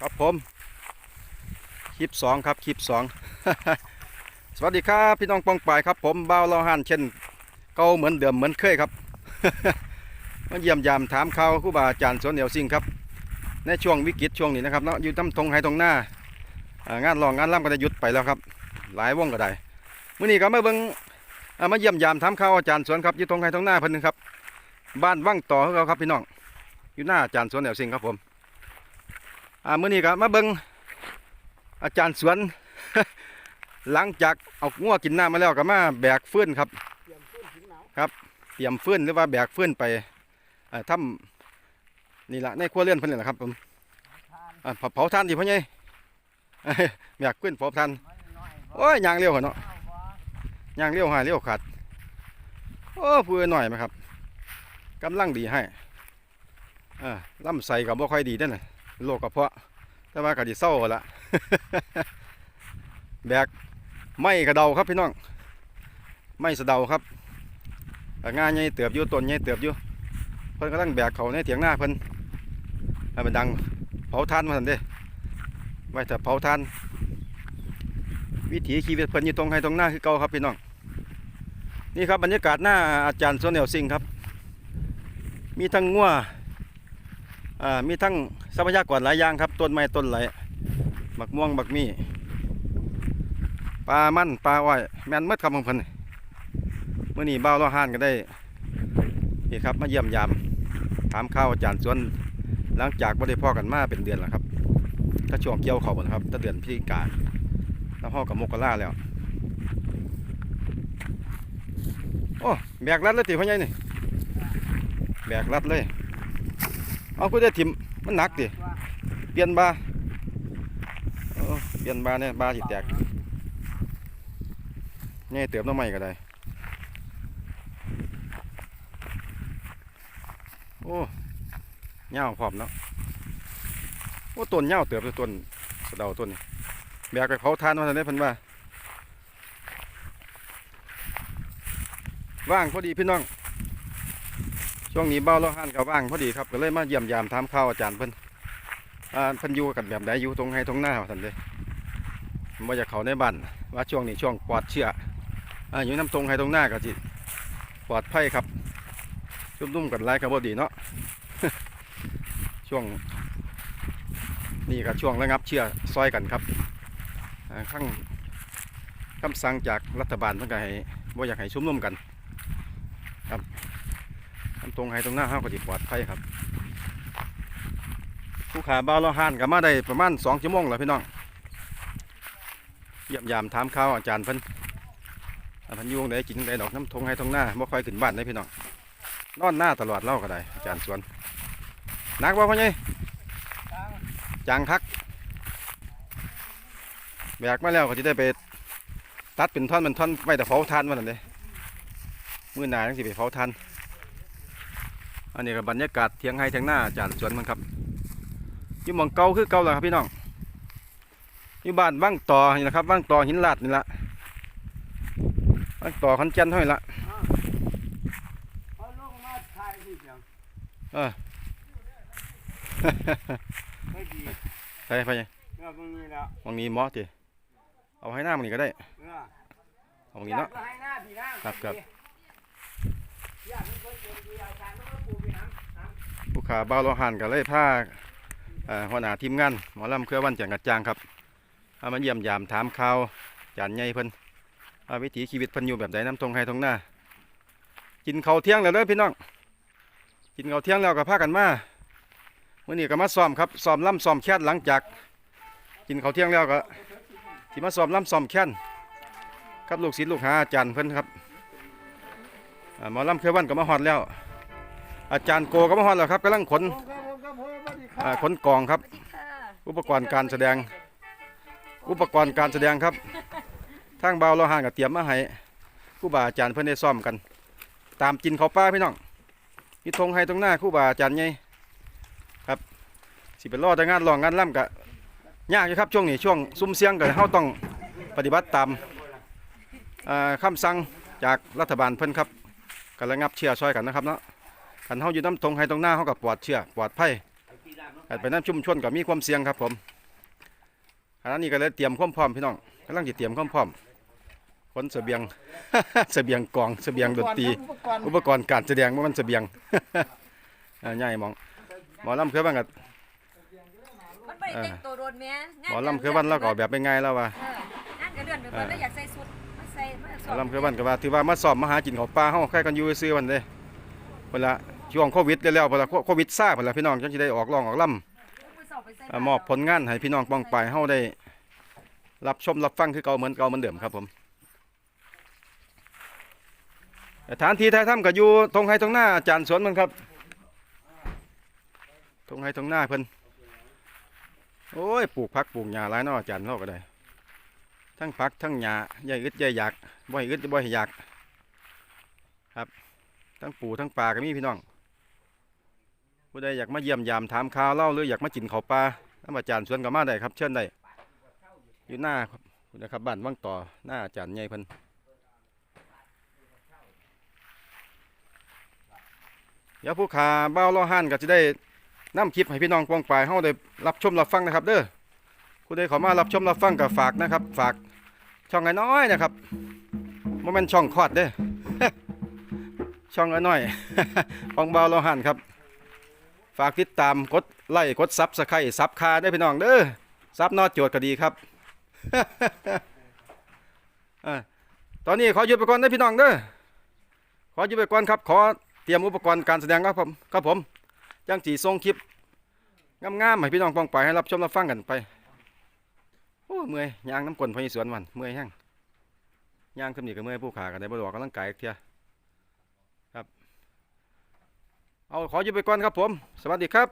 ครับผม คลิปสองครับ คลิปสองสวัสดีครับพี่น้องปองปายครับผมบ่าวเราหันเช่นเก่าเหมือนเดิมเหมือนเคยครับมาเยี่ยมยามถามข่าวครูบาอาจารย์สวนเดียวซิงครับ ในช่วงวิกฤตช่วงนี้นะครับเนาะอยู่ตำทงไฮตรงหน้างานรองงานร่ำก็จะหยุดไปแล้วครับ หลายวงก็ได้มื้อนี้ก็มาเบิ่งมาเยี่ยมยามถามข่าวอาจารย์สวนครับอยู่ตรงไฮตรงหน้าเพิ่นนึงครับ บ้านว่างต่อของเราครับพี่น้องอยู่หน้าอาจารย์สวนเดียวซิงครับผม อ่ามื้อนี้ก็มาเบิ่งอาจารย์สวน หลังจากเอางัวกินน้ำมาแล้วก็มาแบกฟื้นครับเตรียมฟื้นถึงหนาวเตรียมฟื้นหรือว่าแบกฟื้นไปเอ่อทำนี่ละในครัวเรือนเพิ่นนี่แหละครับผมเผาเผาทานดิพ่อใหญ่แบกฟืนเผาทานโอ้ยยางเร็วเหรอเนาะเอาบ่ยางเร็วหายเร็วขาดโอ้พูดหน่อยไหมครับกำลังดีให้อ่าลำไส้ก็บ่ค่อยดีเด้อน่ะ โรคกระเพาะ แต่ว่าก็ดีเศร้าละแบกไม้กระเดาครับพี่น้อง ไม้สะเดาครับงานใหญ่เติบอยู่ต้นใหญ่เติบอยู่เพิ่นกำลังแบกเขาในเถียงหน้าเพิ่นให้มันดังเผาทานมาสันเด้ไว้ถ้าเผาทาน วิถีชีวิตเพิ่นอยู่ตรงให้ตรงหน้าคือเก่าครับพี่น้อง นี่ครับบรรยากาศหน้าอาจารย์สวนแนวซิงครับ มีทั้งงัวอ่า มีทั้งทรัพยากรหลายอย่างครับ ต้นไม้ต้นไหลบักม่วงบักมี่ปลามันปลาอ้อยแมนหมดครับของเพิ่นเมื่อนี้บ่าวเราหานก็ได้นี่ครับมาเยี่ยมยามถามข่าวอาจารย์สวนหลังจากบ่ได้พ่อกันมาเป็นเดือนแล้วครับถ้าช่วงเกี่ยวเขาวนะครับถ้าเดือนพฤศจิกาแล้วพ่อกับมกกะลาแล้วโอ้แบกรัดเลยติพ่อใหญ่นี่แบกรัดเลย เอากูได้ทิมมันหนักดิเปลี่ยนบาเปลี่ยนบาเนี่ยบาสิแตกง่ยเติมน้ำใหม่ก็ได้ โอ้เงาวพร้อมเนาะโอ้ต้นเงาเติบต้นสะเดาต้นนี้แบกไปเผาทานมาทันได้พิ่นว่าว่างพอดีพี่น้อง ช่วงนี้เบ้าเราห้านก็ว่างพอดีครับก็เลยมาเยี่ยมยามถามข่าวอาจารย์เพิ่นอ่าเพิ่นอยู่กันแบบใดอยู่ตรงไห้ตรงหน้าว่าซั่นเด้บ่อยากเขาในบ้านว่าช่วงนี้ช่วงปลอดเชื้ออ่าอยู่น้ำตรงไห้ตรงหน้าก็สิปลอดภัยครับชุ่มนุ่มกันหลายก็บ่ดีเนาะช่วงนี่ก็ช่วงระงับเชื้อซอยกันครับข้างคำสั่งจากรัฐบาลเพิ่นก็ให้บ่อยากให้ชุมนุมกัน ครับ ตรงให้ตรงหน้าห้าก็สิปลอดภัยครับผู้ขาบ้าเราหานกับมาได้ประมาณ2ชั่วโมงแล้วพี่น้องเยี่ยมยามถามข่าวอาจารย์เพิ่นอาเพิ่นยู่ได้กินได้ดอกน้ำทงให้ตรงหน้าบ่ค่อยขึ้นบ้านได้พี่น้องนอนหน้าตลอดเล่าก็ได้อาจารย์สวนนักบ่พ่อใหญ่ตังจังคักแบกมาแล้วก็จะได้ไปตัดเป็นท่อนเป็นท่อนไว้แต่เผาทานมันนั่นเลยมือหนาจังสิไปเผาทาน อันนี้ก็บรรยากาศเทียงให้เทียงหน้าจานสวนมันครับยู่มองเก่าคือเก่าแหละครับพี่น้องยู่บ้านบ้างต่อนี่แหละครับบ้างต่อหินลาดนี่ละบ้างต่อขอนแก่นเท่านี้ละเอาลงมาถ่ายสิเออไม่ดีใช่ไปไงมองนี้มองนี้หมอติเอาให้หน้ามันนี่ก็ได้เอามองนี้เนาะอยกให้น้าพี่นางครับครับ อยากให้คนเจอดีอาจารย์ต้องมาปลูกพี่น้ำน้ำ ผู้ ขาบ่าวโลหันก็เลยพาเอ่อหัวหน้าทีมงานหมอลำเครือวันแจงกัดจางครับเอามาเยี่ยมยามถามข่าวจานใหญ่เพิ่นวิถีชีวิตเพิ่นอยู่แบบใดน้ำทงไห้ทงหน้ากินข้าวเที่ยงแล้วเด้อพี่น้องกินข้าวเที่ยงแล้วก็พากันมาเมื้อนี้ก็มาซ้อมครับซ้อมล่ำซ้อมแค้นหลังจาก กินข้าวเที่ยงแล้วก็สิมาซ้อมล่ำซ้อมแค้นครับลูกศิษย์ลูกหาอาจารย์เพิ่นครับหมอลำเครือวันก็มาฮอดแล้ว อาจารย์โกก็มาฮอดแล้วครับกำลังขนผมครับผมครับผมสวัสดีคอ่ารับขนกองครับ อุปกรณ์การแสดง อุปกรณ์การแสดงครับทางเบาวเราห่างกับเตรียมมาให้ครู่บาอาจารย์เพื่อนได้ซ่อมกัน ตามจินเขาป้าพี่น้องมีธงให้ตรงหน้าครู่บาอาจารย์ไงครับสิเป็นรอแต่งานรองงานล่ำกะยากอยู่ครับช่วงนี้ช่วงซุ่มเสียงกันเขาต้องปฏิบัติตามอ่าคำสั่งจากรัฐบาลเพิ่นครับกันระงับเชื้อซอยกันนะครับเนาะ กันเขาอยู่น้ำธงให้ตรงหน้าเขากับปลอดเชื้อปลอดภัยอาจไปน้ำชุ่มชนกับมีความเสี่ยงครับผมขณะนี้ก็เลยเตรียมความพร้อมพี่น้องกำลังจะเตรียมความพร้อมขนเสบียงเสบียงกองเสบียงดนตรีอุปกรณ์อุปกรณ์การแสดงว่ามันเสบียงเอ่อใหญ่หมองหมอลำเคยบ้างกับมันบ่ได้แต่งตัวโดนแม่หมอลำเคยบ้านเราก็ออกแบบเป็นไงแล้วว่าเอองานก็เลื่อนไปเพิ่นแล้วอยากใส่ชุดมาใส่มาหสมอลำเคยบ้านก็ว่าถือว่ามาสอบมาหากินของปลาเฮาใครกันอยู่ซื้อวันเด้เวลา ช่วงโควิดแล้วๆเวลาโควิดซ่าเวลาพี่น้องจังสิได้ออกร้องออกล่ำอ่ามอบผลงานให้พี่น้องป้องไปเฮาได้ รับชมรับฟังคือเก่าเหมือนเก่าเหมือนเดิมครับผมสถานที่ถ่ายทำก็อยู่ตรงไห้ตรงหน้าอาจารย์สวนมันครับตรงไห้ตรงหน้าเพิ่นโอ้ยปลูกผักปลูกหญ้าหลายนาะอาจารย์เฮาก็ได้ ทั้งผักทั้งหญ้าใหญ่อึดใหญ่อยากบ่ให้อึดบ่ให้อยาก ครับ ทั้งปูทั้งปลาก็มีพี่น้อง ผู้ใดอยากมาเยี่ยมยามถามข่าวเล่าหรืออยากมากินข้าวปลาน้ำอาจารย์สวนก็มาได้ครับ เชิญได้อยู่หน้าครับนะครับบ้านวังต่อหน้าอาจารย์ใหญ่เพิ่นเดี๋ยวผู้ขาเบ้าล่อห้านก็จะได้นำคลิปให้พี่น้องปองปลายเฮาได้รับชมรับฟังนะครับ เด้อผู้ใดขามารับชมรับฟังก็ฝากนะครับ ฝากช่องน้อยๆนะครับโมเมนช่องคลอดเด้อช่องน้อยๆของเบ้าล่อห้านครับ ฝากติดตามกดไลค์กดซับสไครต์ซับคาได้พี่น้องเด้อซับนอดโจทย์ก็ดีครับตอนนี้ขอหยุดไปก่อนได้พี่น้องเด้อขอหยุดไปก่อนครับ ขอเตรียมอุปกรณ์การแสดงครับผมครับผมจังสีส่งคลิปงามๆให้พี่น้องป้องไปให้รับชมรับฟังกันไปโอ้เมื่อยยางน้ำกลนพอยสวนวันเมื่อยแห้งยางขึ้นนี่ก็เมื่อยผู้ขากันได้บ่ดอกกำลังกายอีกเทีย เอาขออยู่ไปก่อนครับผม สวัสดีครับ